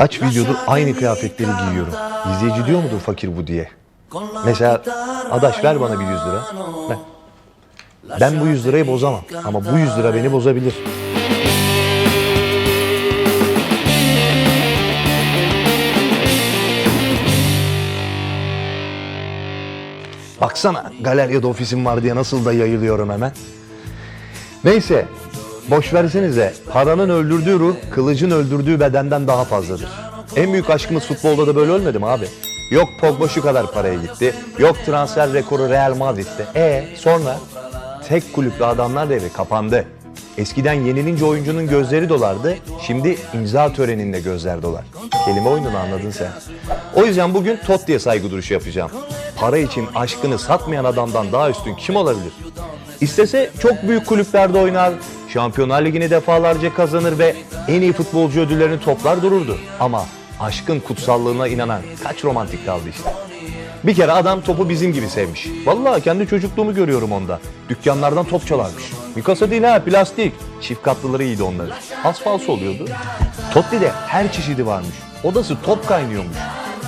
Kaç videodur aynı kıyafetleri giyiyorum. İzleyici diyor mudur fakir bu diye. Mesela adaş ver bana bir 100 lira. Ver. Ben bu 100 lirayı bozamam ama bu 100 lira beni bozabilir. Baksana galeryada ofisim var diye nasıl da yayılıyorum hemen. Neyse boş versenize paranın öldürdüğü ruh kılıcın öldürdüğü bedenden daha fazladır. En büyük aşkımız futbolda da böyle ölmedi mi abi? Yok Pogba şu kadar paraya gitti. Yok transfer rekoru Real Madrid'de. E sonra tek kulüplü adamlar devri kapandı. Eskiden yenilince oyuncunun gözleri dolardı. Şimdi imza töreninde gözler dolar. Kelime oyununu anladın sen. O yüzden bugün Totti'ye saygı duruşu yapacağım. Para için aşkını satmayan adamdan daha üstün kim olabilir? İstese çok büyük kulüplerde oynar, Şampiyonlar Ligi'ni defalarca kazanır ve en iyi futbolcu ödüllerini toplar dururdu. Ama aşkın kutsallığına inanan kaç romantik kaldı işte. Bir kere adam topu bizim gibi sevmiş. Vallahi kendi çocukluğumu görüyorum onda. Dükkanlardan top çalarmış. Mikasa değil ha plastik. Çift katlıları iyiydi onların. Asfalsı oluyordu. Totti'de her çeşidi varmış. Odası top kaynıyormuş.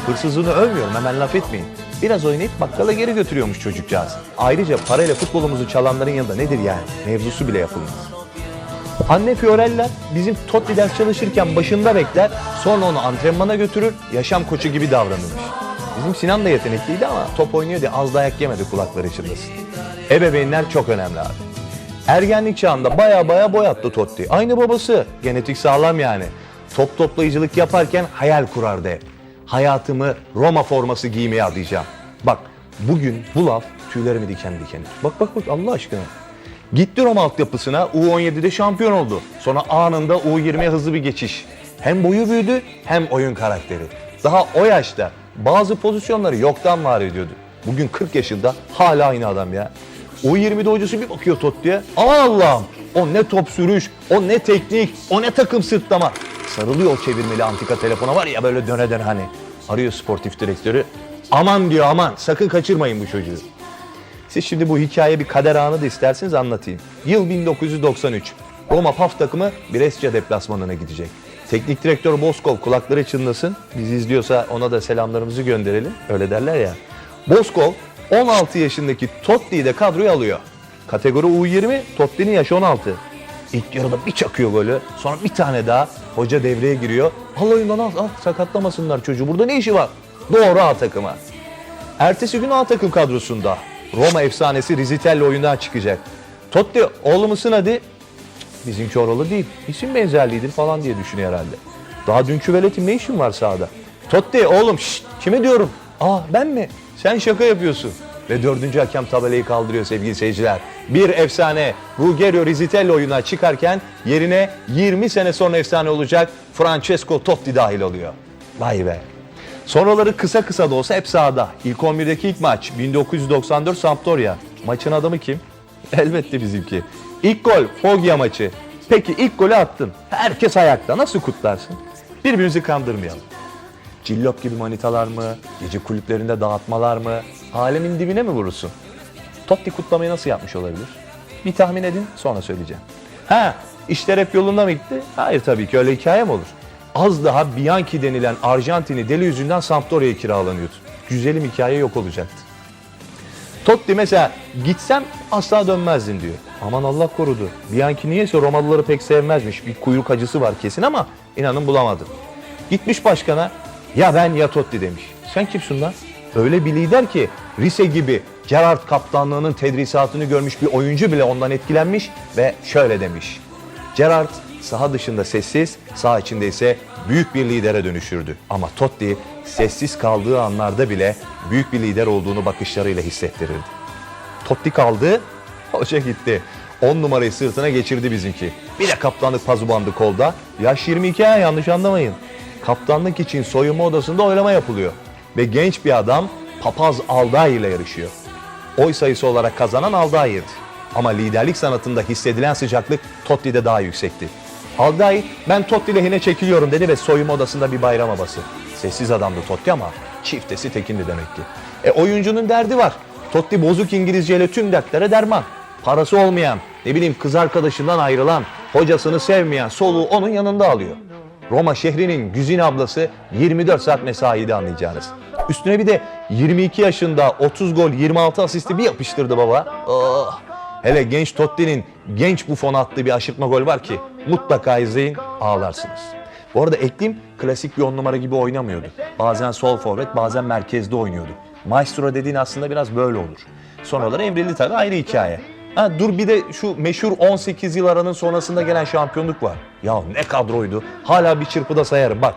Hırsızlığını övmüyorum hemen laf etmeyin. Biraz oynayıp bakkala geri götürüyormuş çocukcağız. Ayrıca parayla futbolumuzu çalanların yanında nedir yani? Mevzusu bile yapılmaz. Anne Fiorella bizim Totti ders çalışırken başında bekler, sonra onu antrenmana götürür, yaşam koçu gibi davranırmış. Bizim Sinan da yetenekliydi ama top oynuyor diye az dayak yemedi kulakları çınlasın. Ebeveynler çok önemli abi. Ergenlik çağında baya baya boy attı Totti. Aynı babası. Genetik sağlam yani. Top toplayıcılık yaparken hayal kurardı hep. Hayatımı Roma forması giymeye adayacağım. Bak bugün bu laf tüylerimi diken diken. Bak bak bak Allah aşkına. Gitti Roma altyapısına U17'de şampiyon oldu. Sonra anında U20'ye hızlı bir geçiş. Hem boyu büyüdü hem oyun karakteri. Daha o yaşta bazı pozisyonları yoktan var ediyordu. Bugün 40 yaşında hala aynı adam ya. U20'de hocası bir bakıyor Totti'ye. Allah'ım o ne top sürüş, o ne teknik, o ne takım sırtlama. Sarılıyor o çevirmeli antika telefona var ya böyle döne döne hani. Arıyor sportif direktörü. Aman diyor aman sakın kaçırmayın bu çocuğu. Siz şimdi bu hikaye bir kader anı da isterseniz anlatayım. Yıl 1993. Roma PAF takımı Brescia deplasmanına gidecek. Teknik direktör Boskov kulakları çınlasın. Bizi izliyorsa ona da selamlarımızı gönderelim. Öyle derler ya. Boskov 16 yaşındaki Totti'yi de kadroya alıyor. Kategori U20, Totti'nin yaşı 16. İlk yarıda bir çakıyor golü. Sonra bir tane daha. Hoca devreye giriyor. Al oyundan al, al sakatlamasınlar çocuğu. Burada ne işi var? Doğru A takıma. Ertesi gün A takım kadrosunda Roma efsanesi Rizitelli oyundan çıkacak. Totti oğlu musun hadi? Cık, Bizimki oralı değil. İsim benzerliğidir falan diye düşünüyor herhalde. Daha dünkü veletim ne işin var sahada? Totti oğlum şşt, kime diyorum? Aa ben mi? Sen şaka yapıyorsun. Ve dördüncü hakem tabelayı kaldırıyor sevgili seyirciler. Bir efsane Ruggero Rizitelli oyuna çıkarken yerine 20 sene sonra efsane olacak Francesco Totti dahil oluyor. Vay be. Sonraları kısa kısa da olsa hep sahada. İlk 11'deki ilk maç 1994 Sampdoria. Maçın adamı kim? Elbette bizimki. İlk gol Foggia maçı. Peki ilk golü attın. Herkes ayakta. Nasıl kutlarsın? Birbirimizi kandırmayalım. Cillop gibi manitalar mı? Gece kulüplerinde dağıtmalar mı? Alemin dibine mi vurursun? Totti kutlamayı nasıl yapmış olabilir? Bir tahmin edin sonra söyleyeceğim. Ha işler hep yolunda mı gitti? Hayır tabii ki öyle hikaye mi olur? Az daha Bianchi denilen Arjantin'i deli yüzünden Sampdoria'ya kiralanıyordu. Güzelim hikaye yok olacaktı. Totti mesela gitsem asla dönmezdin diyor. Aman Allah korudu. Bianchi niyeyse Romalıları pek sevmezmiş. Bir kuyruk acısı var kesin ama inanın bulamadım. Gitmiş başkana ya ben ya Totti demiş. Sen kimsin lan? Öyle bir lider ki Rise gibi Gerard kaptanlığının tedrisatını görmüş bir oyuncu bile ondan etkilenmiş ve şöyle demiş. Gerard saha dışında sessiz, saha içinde ise büyük bir lidere dönüşürdü. Ama Totti sessiz kaldığı anlarda bile büyük bir lider olduğunu bakışlarıyla hissettirirdi. Totti kaldı, hoca gitti. 10 numarayı sırtına geçirdi bizimki. Bir de kaptanlık pazu bandı kolda. Yaş 22 ha yanlış anlamayın. Kaptanlık için soyunma odasında oylama yapılıyor. Ve genç bir adam Papaz Alday ile yarışıyor. Oy sayısı olarak kazanan Alday'ydı. Ama liderlik sanatında hissedilen sıcaklık Totti'de daha yüksekti. Alday ben Totti lehine çekiliyorum dedi ve soyunma odasında bir bayram havası. Sessiz adamdı Totti ama çiftesi tekindi demek ki. E oyuncunun derdi var. Totti bozuk İngilizceyle tüm dertlere derman. Parası olmayan, ne bileyim kız arkadaşından ayrılan, hocasını sevmeyen soluğu onun yanında alıyor. Roma şehrinin güzine ablası 24 saat mesaide anlayacağınız. Üstüne bir de 22 yaşında 30 gol 26 asisti bir yapıştırdı baba. Oh. Hele genç Totti'nin genç Buffon attığı bir aşırtma gol var ki mutlaka izleyin ağlarsınız. Bu arada ekleyeyim klasik bir on numara gibi oynamıyordu. Bazen sol forvet bazen merkezde oynuyordu. Maestro dediğin aslında biraz böyle olur. Sonraları evrildi tabii ayrı hikaye. Ha, dur bir de şu meşhur 18 yıl aranın sonrasında gelen şampiyonluk var. Ya ne kadroydu. Hala bir çırpıda sayarım bak.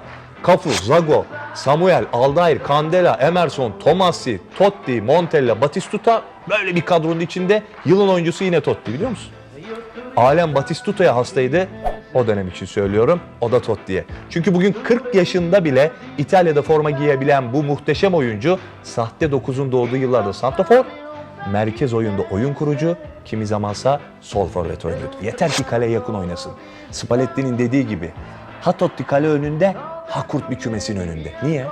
Cafu, Zago, Samuel, Aldair, Candela, Emerson, Tomassi, Totti, Montella, Batistuta böyle bir kadronun içinde yılın oyuncusu yine Totti biliyor musun? Alem Batistuta'ya hastaydı. O dönem için söylüyorum. O da Totti'ye. Çünkü bugün 40 yaşında bile İtalya'da forma giyebilen bu muhteşem oyuncu sahte 9'un doğduğu yıllarda santrafor, merkez oyunda oyun kurucu, kimi zamansa sol forvet oynuyordu. Yeter ki kaleye yakın oynasın. Spalletti'nin dediği gibi ha Totti kale önünde ha kurt bir kümesin önünde. Niye?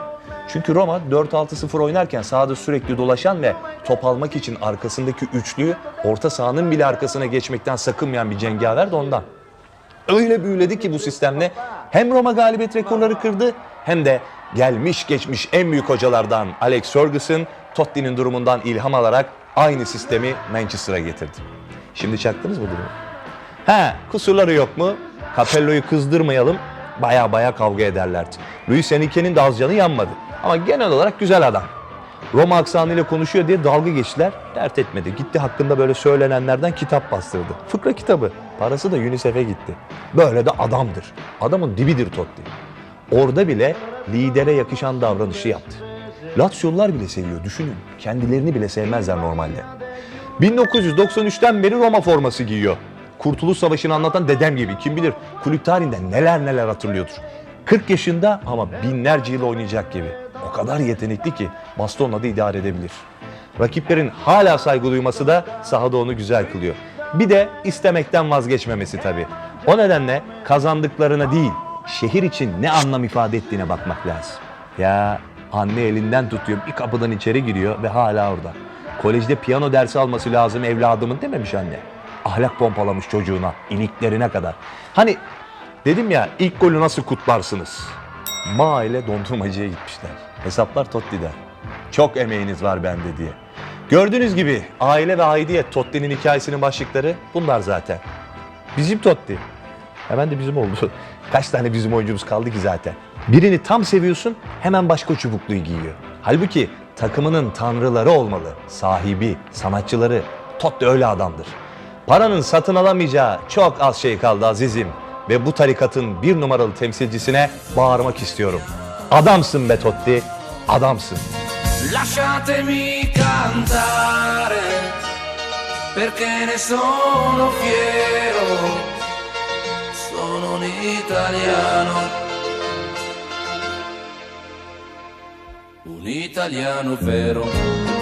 Çünkü Roma 4-6-0 oynarken sahada sürekli dolaşan ve top almak için arkasındaki üçlüyü orta sahanın bile arkasına geçmekten sakınmayan bir cengaver de ondan. Öyle büyüledi ki bu sistemle hem Roma galibiyet rekorları kırdı hem de gelmiş geçmiş en büyük hocalardan Alex Ferguson Totti'nin durumundan ilham alarak aynı sistemi Manchester'a getirdi. Şimdi çaktınız mı durumu? He, kusurları yok mu? Capello'yu kızdırmayalım. Baya baya kavga ederlerdi. Luis Enrique'nin de az canı yanmadı. Ama genel olarak güzel adam. Roma aksanıyla konuşuyor diye dalga geçtiler. Dert etmedi. Gitti hakkında böyle söylenenlerden kitap bastırdı. Fıkra kitabı. Parası da UNICEF'e gitti. Böyle de adamdır. Adamın dibidir Totti. Orada bile lidere yakışan davranışı yaptı. Lazio'lular bile seviyor düşünün. Kendilerini bile sevmezler normalde. 1993'ten beri Roma forması giyiyor. Kurtuluş Savaşı'nı anlatan dedem gibi. Kim bilir kulüp tarihinden neler neler hatırlıyordur. 40 yaşında ama binlerce yıl oynayacak gibi. Kadar yetenekli ki bastonla da idare edebilir. Rakiplerin hala saygı duyması da sahada onu güzel kılıyor. Bir de istemekten vazgeçmemesi tabii. O nedenle kazandıklarına değil, şehir için ne anlam ifade ettiğine bakmak lazım. Ya anne elinden tutuyor, bir kapıdan içeri giriyor ve hala orada. Kolejde piyano dersi alması lazım evladımın dememiş anne. Ahlak pompalamış çocuğuna, iliklerine kadar. Hani dedim ya ilk golü nasıl kutlarsınız? Ma ile dondurmacıya gitmişler. Hesaplar Totti'den. Çok emeğiniz var bende diye. Gördüğünüz gibi aile ve aidiyet Totti'nin hikayesinin başlıkları bunlar zaten. Bizim Totti. Hemen de bizim oldu. Kaç tane bizim oyuncumuz kaldı ki zaten. Birini tam seviyorsun hemen başka çubukluyu giyiyor. Halbuki takımının tanrıları olmalı. Sahibi, sanatçıları. Totti öyle adamdır. Paranın satın alamayacağı çok az şey kaldı azizim. Ve bu tarikatın bir numaralı temsilcisine bağırmak istiyorum. Adamsın be Totti, adamsın. Lasciatemi cantare perché ne sono fiero, sono un italiano, un italiano vero.